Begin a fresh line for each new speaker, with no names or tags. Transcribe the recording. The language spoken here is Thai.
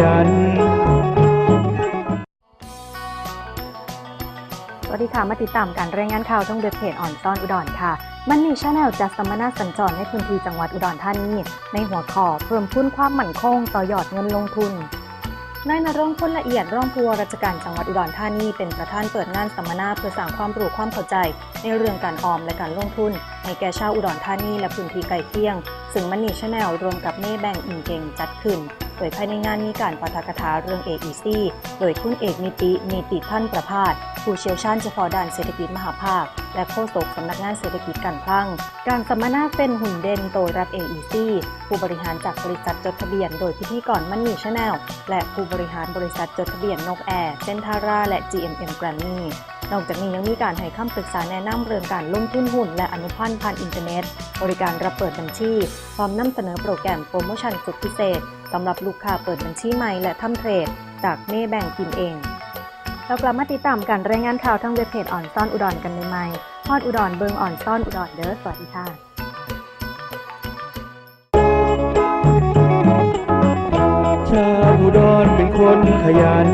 ยัน
สวัสดีค่ะ มาติดตามการรายงานข่าวทางเว็บเพจอ่อนซ่อนอุดรค่ะ มันนี่ชาแนลจัดสัมมนาสัญจรในพื้นที่จังหวัดอุดรธานี ในหัวข้อเพิ่มทุนความมั่นคงต่อยอดเงินลงทุนนายนรงพลละเอียดรองผู้ว่าราชการจังหวัดอุดรธานีเป็นประธานเปิดงานสัมมนาเพื่อสร้างความรู้ความเข้าใจ ในเรื่องการออมและการลงทุนให้แก่ชาวอุดรธานีและพื้นที่ใกล้เคียง ซึ่งมันนี่ชาแนลรวมกับเม่แบ่งอิงเกงจัดขึ้น โดยภายในงานมีการปาฐกถาเรื่อง AEC โดยคุณเอกนิตินิติท่านประพาสผู้เชี่ยวชาญเฉพาะด้านเศรษฐกิจมหาภาค และโฆษกสำนักงานเศรษฐกิจการคลัง การสัมมนาเป็นหุ่นเด่นโตรัฐ AEC ผู้บริหารจากบริษัทจดทะเบียน โดยพิธีกรมันนี่ชาแนลและผู้บริหารบริษัทจดทะเบียนนกแอร์เซนทาราและ GMM Grammy นอกจากนี้ยังมีการให้คำปรึกษาแนะนำเรื่องการลงทุนหุ้นและอนุพันธ์ผ่านอินเทอร์เน็ต บริการรับเปิดบัญชี พร้อมนำเสนอโปรแกรมโปรโมชั่นสุดพิเศษสำหรับลูกค้าเปิดบัญชีใหม่และทำเทรด จากเม่แบ่งกินเองเรากลับมาติดตามการรายงานข่าวทางเว็บเพจอ่อนซ่อนอุดรกันใหม่ๆฮอดอุดรเบิงอ่อนซ่อนอุดรเด้อสวัสดีค่ะ
ชาวอุดรเป็นคนขยัน